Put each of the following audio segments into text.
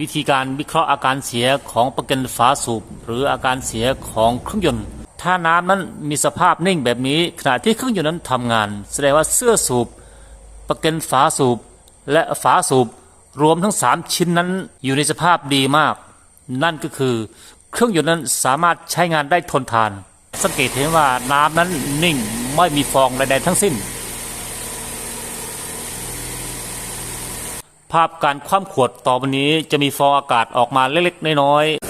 วิธีการวิเคราะห์อาการเสียของประกันฝาสูบหรืออาการเสียของเครื่องยนต์ ถ้าน้ำนั้นมีสภาพนิ่งแบบนี้ ขณะที่เครื่องยนต์นั้นทำงาน แสดงว่าเสื้อสูบประกันฝาสูบและฝาสูบรวมทั้ง 3 ชิ้นนั้นอยู่ในสภาพดีมาก นั่นก็คือเครื่องยนต์นั้นสามารถใช้งานได้ทนทาน สังเกตเห็นว่าน้ำนั้นนิ่งไม่มีฟองใดๆทั้งสิ้น ภาพการคว่ำขวดต่อไปนี้จะมีฟองอากาศออกมาเล็กๆ น้อยๆ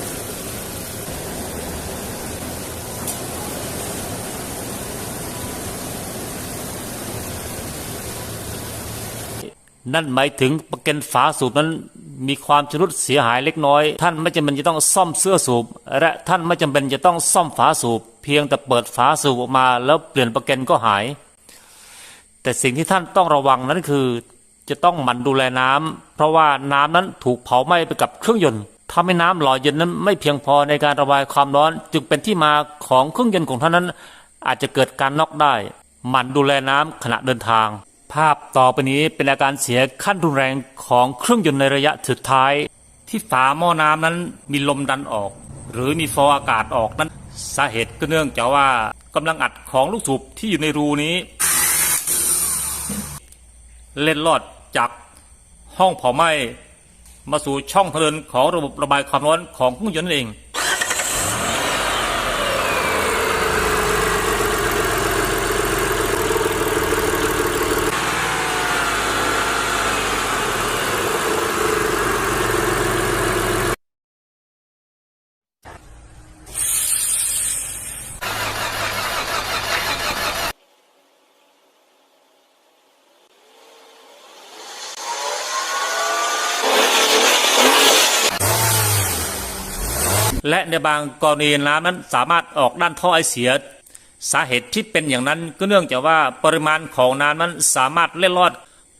นั่นหมายถึงประกันฝาสูบนั้นมีความชำรุดเสียหายเล็กน้อย ท่านไม่จำเป็นจะต้องซ่อมเสื้อสูบ และท่านไม่จำเป็นจะต้องซ่อมฝาสูบ เพียงแต่เปิดฝาสูบออกมา แล้วเปลี่ยนประกันก็หาย แต่สิ่งที่ท่านต้องระวังนั้นคือ จะต้องหมั่นดูแลน้ำเพราะว่าน้ำนั้นถูกเผาไหม้ไปกับเครื่องยนต์ทำให้น้ำหล่อเย็นนั้นไม่เพียงพอในการระบายความร้อน จึงเป็นที่มาของเครื่องยนต์ของท่านนั้น อาจจะเกิดการน็อกได้ หมั่นดูแลน้ำขณะเดินทาง ภาพต่อไปนี้เป็นอาการเสียขั้นรุนแรงของเครื่องยนต์ในระยะสุดท้าย ที่ฝาหม้อน้ำนั้นมีลมดันออก หรือมีฟองอากาศออกนั้นสาเหตุก็เนื่องจากว่ากำลังอัดของลูกสูบที่อยู่ในรูนี้ เล่นลอด จากห้องเผาไหม้มาสู่ช่องทะเดินของระบบระบายความร้อนของเครื่องยนต์นั่นเอง และในบางกรณีน้ำนั้นสามารถออกด้านท่อไอเสีย สาเหตุที่เป็นอย่างนั้นก็เนื่องจากว่าปริมาณของน้ำนั้นสามารถเล็ดลอด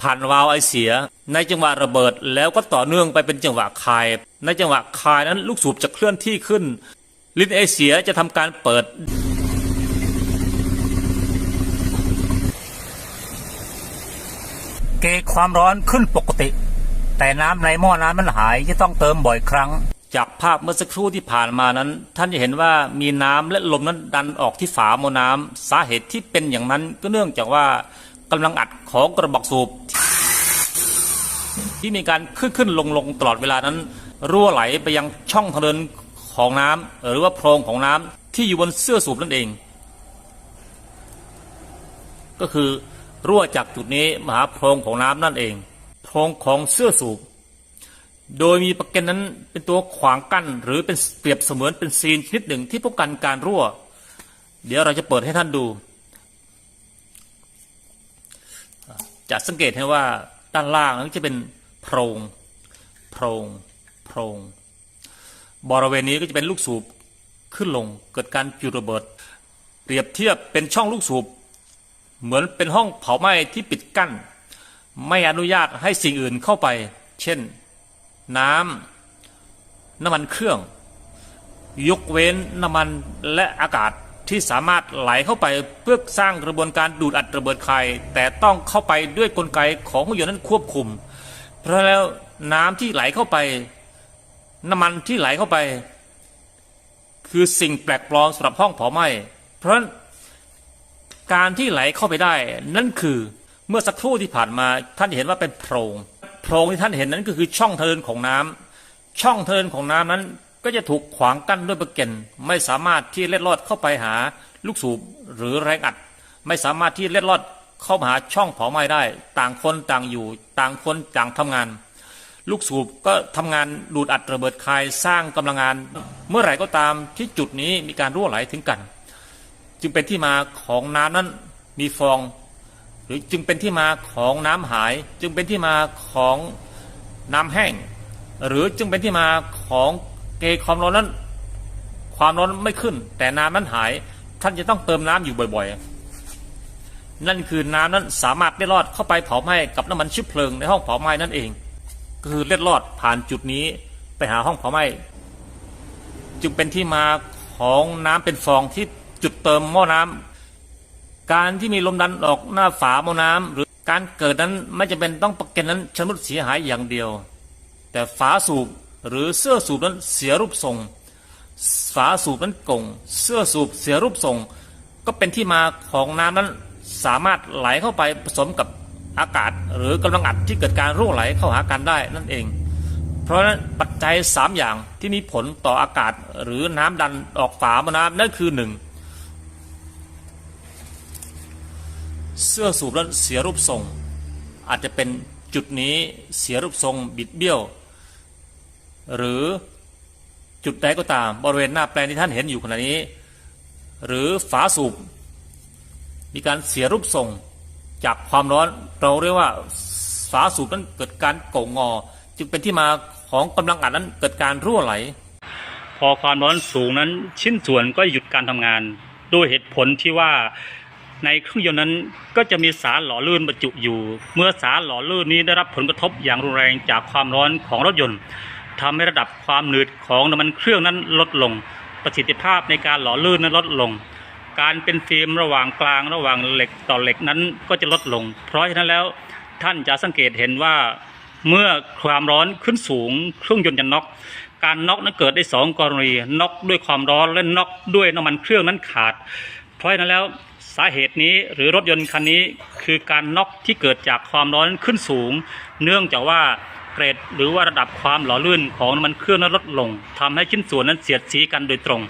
ผ่านวาล์วไอเสีย ในจังหวะระเบิดแล้วก็ต่อเนื่องไปเป็นจังหวะคาย ในจังหวะคายนั้นลูกสูบจะเคลื่อนที่ขึ้น ลิ้นไอเสียจะทำการเปิดเกความร้อนขึ้นปกติ แต่น้ำในหม้อน้ำมันหายจะต้องเติมบ่อยครั้ง จากภาพเมื่อสักครู่ที่ผ่านมานั้น ท่านจะเห็นว่ามีน้ำและลมนั้นดันออกที่ฝาหม้อน้ำสาเหตุที่เป็นอย่างนั้นก็เนื่องจากว่ากำลังอัดของกระบอกสูบ ที่มีการขึ้นขึ้นลงลงตลอดเวลานั้น รั่วไหลไปยังช่องทางเดินของน้ำหรือว่าโพรงของน้ำที่อยู่บนเสื้อสูบนั่นเอง ก็คือรั่วจากจุดนี้มาหาโพรงของน้ำนั่นเอง โพรงของเสื้อสูบ โดยมีประกันนั้นเป็นตัวขวางกั้น หรือเป็นเปรียบเสมือนเป็นซีนชนิดหนึ่งที่ป้องกันการรั่ว เดี๋ยวเราจะเปิดให้ท่านดู จะสังเกตให้ว่าด้านล่างนั้นจะเป็นโพรงโพรงโพรงบริเวณนี้ก็จะเป็นลูกสูบขึ้นลงเกิดการจุดระเบิด เปรียบเทียบเป็นช่องลูกสูบเหมือนเป็นห้องเผาไหม้ที่ปิดกั้น ไม่อนุญาตให้สิ่งอื่นเข้าไป เช่น น้ำน้ำมันเครื่อง ยกเว้นน้ำมันและอากาศที่สามารถไหลเข้าไปเพื่อสร้างกระบวนการดูดอัดระเบิดไข่แต่ต้องเข้าไปด้วยกลไกของเครื่องยนต์นั้นควบคุม เพราะแล้วน้ำที่ไหลเข้าไป น้ำมันที่ไหลเข้าไป คือสิ่งแปลกปลอมสำหรับห้องเผาไหม้เพราะการที่ไหลเข้าไปได้ นั่นคือเมื่อสักครู่ที่ผ่านมาท่านเห็นว่าเป็นโพรง โพรงที่ท่านเห็นนั้นก็คือช่องทางเดินของน้ำช่องทางเดินของน้ำนั้นก็จะถูกขวางกั้นด้วยประเก็นไม่สามารถที่เล็ดลอดเข้าไปหาลูกสูบหรือแรงอัด ไม่สามารถที่เล็ดลอดเข้ามาหาช่องเผาไหม้ได้ ต่างคนต่างอยู่ ต่างคนต่างทำงาน ลูกสูบก็ทำงานดูดอัดระเบิดคายสร้างกำลังงาน เมื่อไหร่ก็ตามที่จุดนี้มีการรั่วไหลถึงกัน จึงเป็นที่มาของน้ำนั้นมีฟอง หรือจึงเป็นที่มาของน้ำหาย จึงเป็นที่มาของน้ำแห้ง หรือจึงเป็นที่มาของเกความร้อนนั้นความร้อนไม่ขึ้น แต่น้ำนั้นหาย ท่านจะต้องเติมน้ำอยู่บ่อยๆ นั่นคือน้ำนั้นสามารถเล็ดลอดเข้าไปเผาไหม้กับน้ำมันชื้อเพลิงในห้องเผาไหม้นั่นเองก็คือเล็ดลอดผ่านจุดนี้ไปหาห้องเผาไหม้จึงเป็นที่มาของน้ำเป็นฟองที่จุดเติมหม้อน้ำ การที่มีลมดันออกหน้าฝาหม้อน้ำหรือการเกิดนั้นไม่จำเป็นต้องประกันนั้นชำรุดเสียหายอย่างเดียว แต่ฝาสูบหรือเสื้อสูบนั้นเสียรูปทรง ฝาสูบนั้นกงเสื้อสูบเสียรูปทรง ก็เป็นที่มาของน้ำนั้นสามารถไหลเข้าไปผสมกับอากาศ หรือกำลังอัดที่เกิดการรั่วไหลเข้าหากันได้นั่นเอง เพราะนั้นปัจจัย 3 อย่างที่มีผลต่ออากาศหรือน้ำดันออกฝามาน้ำนั่นคือ 1 สื้อสูบนั้นเสียรูปทรง อาจจะเป็นจุดนี้เสียรูปทรงบิดเบี้ยว หรือจุดใดก็ตามบริเวณหน้าแปลงที่ท่านเห็นอยู่ขณะนี้ หรือฝาสูบ มีการเสียรูปทรง จากความร้อนเราเรียกว่าฝาสูบนั้นเกิดการโก่งงอจึงเป็นที่มาของกำลังอัดนั้นเกิดการรั่วไหล พอความร้อนสูงนั้นชิ้นส่วนก็หยุดการทำงาน ด้วยเหตุผลที่ว่า ในเครื่องยนต์นั้นก็จะมีสารหล่อลื่นบรรจุอยู่ เมื่อสารหล่อลื่นนี้ได้รับผลกระทบอย่างรุนแรงจากความร้อนของรถยนต์ทำให้ระดับความหนืดของน้ำมันเครื่องนั้นลดลง ประสิทธิภาพในการหล่อลื่นนั้นลดลง การเป็นฟิล์มระหว่างกลางระหว่างเหล็กต่อเหล็กนั้นก็จะลดลง เพราะฉะนั้นแล้วท่านจะสังเกตเห็นว่าเมื่อความร้อนขึ้นสูงเครื่องยนต์จะน็อกการน็อกนั้นเกิดได้สองกรณีน็อกด้วยความร้อนและน็อกด้วยน้ำมันเครื่องนั้นขาด เพราะฉะนั้นแล้ว สาเหตุนี้หรือรถยนต์คันนี้คือการน็อกที่เกิดจากความร้อนขึ้นสูง เนื่องจากว่าเกรดหรือว่าระดับความหล่อลื่นของน้ำมันเครื่องนั้นลดลงทำให้ชิ้นส่วนนั้นเสียดสีกันโดยตรง